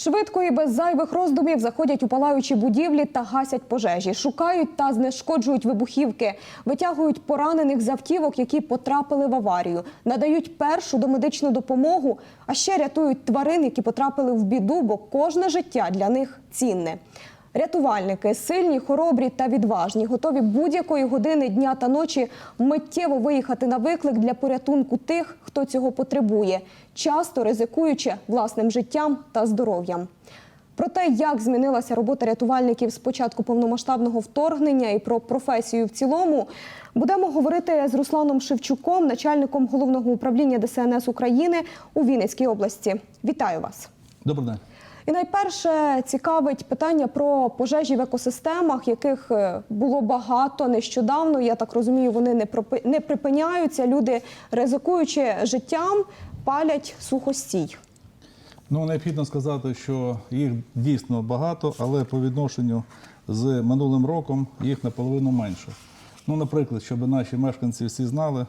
Швидко і без зайвих роздумів заходять у палаючі будівлі та гасять пожежі, шукають та знешкоджують вибухівки, витягують поранених з автівок, які потрапили в аварію, надають першу домедичну допомогу, а ще рятують тварин, які потрапили в біду, бо кожне життя для них цінне. Рятувальники сильні, хоробрі та відважні, готові будь-якої години дня та ночі миттєво виїхати на виклик для порятунку тих, хто цього потребує, часто ризикуючи власним життям та здоров'ям. Про те, як змінилася робота рятувальників з початку повномасштабного вторгнення і про професію в цілому, будемо говорити з Русланом Шевчуком, начальником головного управління ДСНС України у Вінницькій області. Вітаю вас! Добрий день. І найперше цікавить питання про пожежі в екосистемах, яких е, було багато нещодавно. Я так розумію, вони не пропи- не припиняються. Люди, ризикуючи життям, палять сухостій. Ну, необхідно сказати, що їх дійсно багато, але по відношенню з минулим роком їх наполовину менше. Ну, наприклад, щоб наші мешканці всі знали,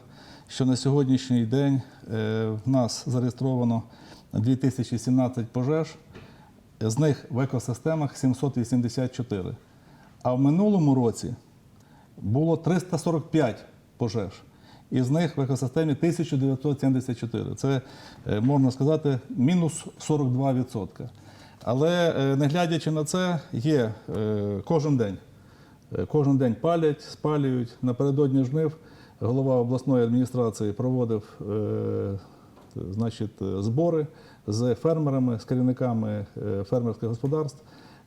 що на сьогоднішній день е, в нас зареєстровано 2017 пожеж, з них в екосистемах 784. А в минулому році було 345 пожеж. Із них в екосистемі 1974. Це, е, можна сказати, мінус 42%. Але е, не глядячи на це, є е, кожен день. Кожен день палять, спалюють. Напередодні жнив голова обласної адміністрації проводив значить, збори з фермерами, з керівниками е, фермерських господарств,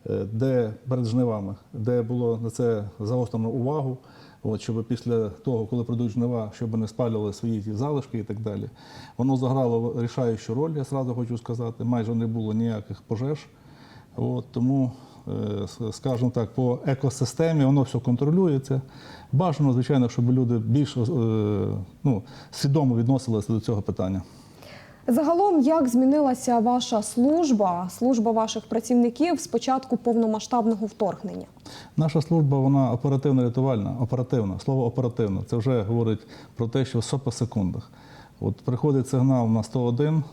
е, де перед жнивами, де було на це загострено увагу. От, щоб після того, коли прийдуть жнива, щоб не спалювали свої ті залишки і так далі. Воно заграло рішаючу роль, я сразу хочу сказати. Майже не було ніяких пожеж. От, тому, е, скажімо так, по екосистемі воно все контролюється. Бажано, звичайно, щоб люди більш ну, свідомо відносилися до цього питання. Загалом, як змінилася ваша служба, служба ваших працівників з початку повномасштабного вторгнення? Наша служба вона оперативно-рятувальна, оперативна. Слово оперативно це вже говорить про те, що все по секундах. От приходить сигнал на 101,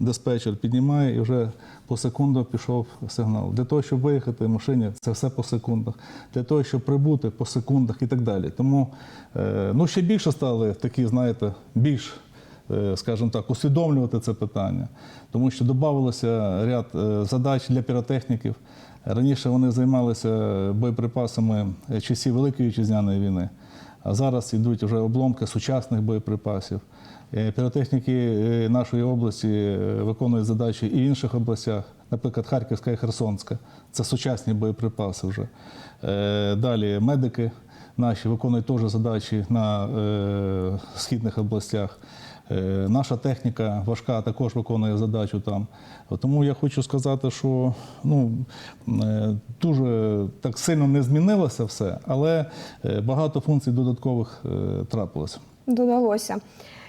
диспетчер піднімає і вже по секунду пішов сигнал. Для того, щоб виїхати в машині, це все по секундах. Для того, щоб прибути по секундах і так далі. Тому е, ну, ще більше стали такі, знаєте, більш скажімо так, усвідомлювати це питання, тому що додавалося ряд е, задач для піротехніків. Раніше вони займалися боєприпасами часів Великої Вітчизняної війни, а зараз йдуть вже обломки сучасних боєприпасів. Е, Піротехніки е, нашої області е, виконують задачі і в інших областях, наприклад, Харківська і Херсонська. Це сучасні боєприпаси вже. Е, Далі медики наші виконують теж задачі на е, східних областях. Е, Наша техніка важка також виконує задачу там. Тому я хочу сказати, що ну, е, дуже так сильно не змінилося все, але е, багато функцій додаткових трапилось. Додалося.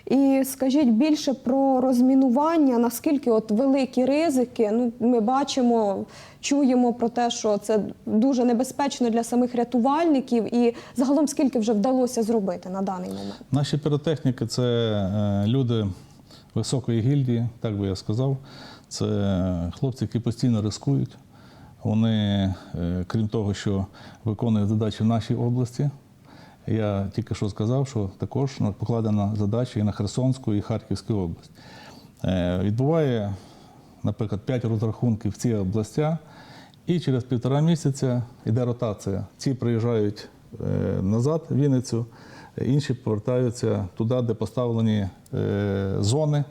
І скажіть більше про розмінування, наскільки от великі ризики. Ну, ми бачимо, чуємо про те, що це дуже небезпечно для самих рятувальників, і загалом скільки вже вдалося зробити на даний момент. Наші піротехніки це е, люди високої гільдії, так би я сказав. Це хлопці, які постійно рискують. Вони, е, крім того, що виконують задачі в нашій області, я тільки що сказав, що також покладена задача і на Херсонську, і Харківську область. Е, Відбуває, наприклад, 5 розрахунків в ці областя, і через півтора місяця йде ротація. Ці приїжджають е, назад в Вінницю, інші повертаються туди, де поставлені е, зони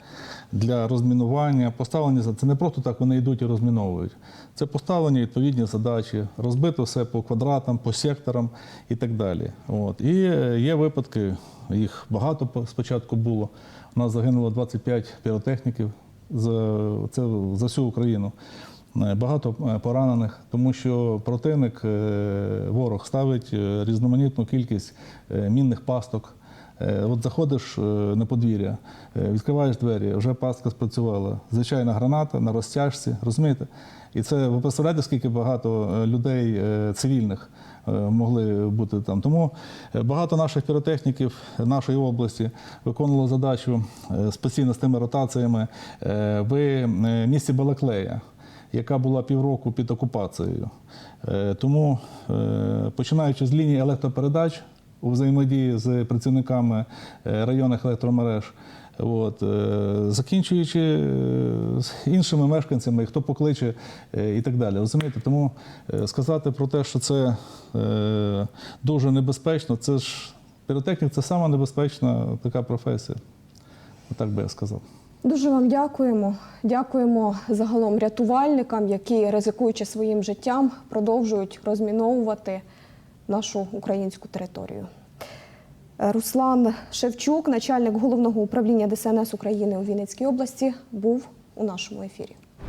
для розмінування. Поставлені це не просто так вони йдуть і розміновують. Це поставлені відповідні задачі, розбито все по квадратам, по секторам і так далі. От. І е, є випадки, їх багато спочатку було. У нас загинуло 25 піротехніків за, це за всю Україну. Е, Багато е, поранених, тому що противник, е, ворог ставить різноманітну кількість мінних пасток. От заходиш на подвір'я, відкриваєш двері, вже пастка спрацювала. Звичайна граната на розтяжці, розумієте? І це ви представляєте, скільки багато людей цивільних могли бути там. Тому багато наших піротехніків нашої області виконувало задачу е, з тими ротаціями в місті Балаклея. Яка була півроку під окупацією. Е, Тому, е, починаючи з лінії електропередач у взаємодії з працівниками е, районних електромереж, От, закінчуючи з іншими мешканцями, хто покличе і так далі. Розумієте? Тому сказати про те, що це дуже небезпечно, це ж піротехнік це сама небезпечна така професія. Так би я сказав. Дуже вам дякуємо. Дякуємо загалом рятувальникам, які, ризикуючи своїм життям, продовжують розміновувати нашу українську територію. Руслан Шевчук, начальник головного управління ДСНС України у Вінницькій області, був у нашому ефірі.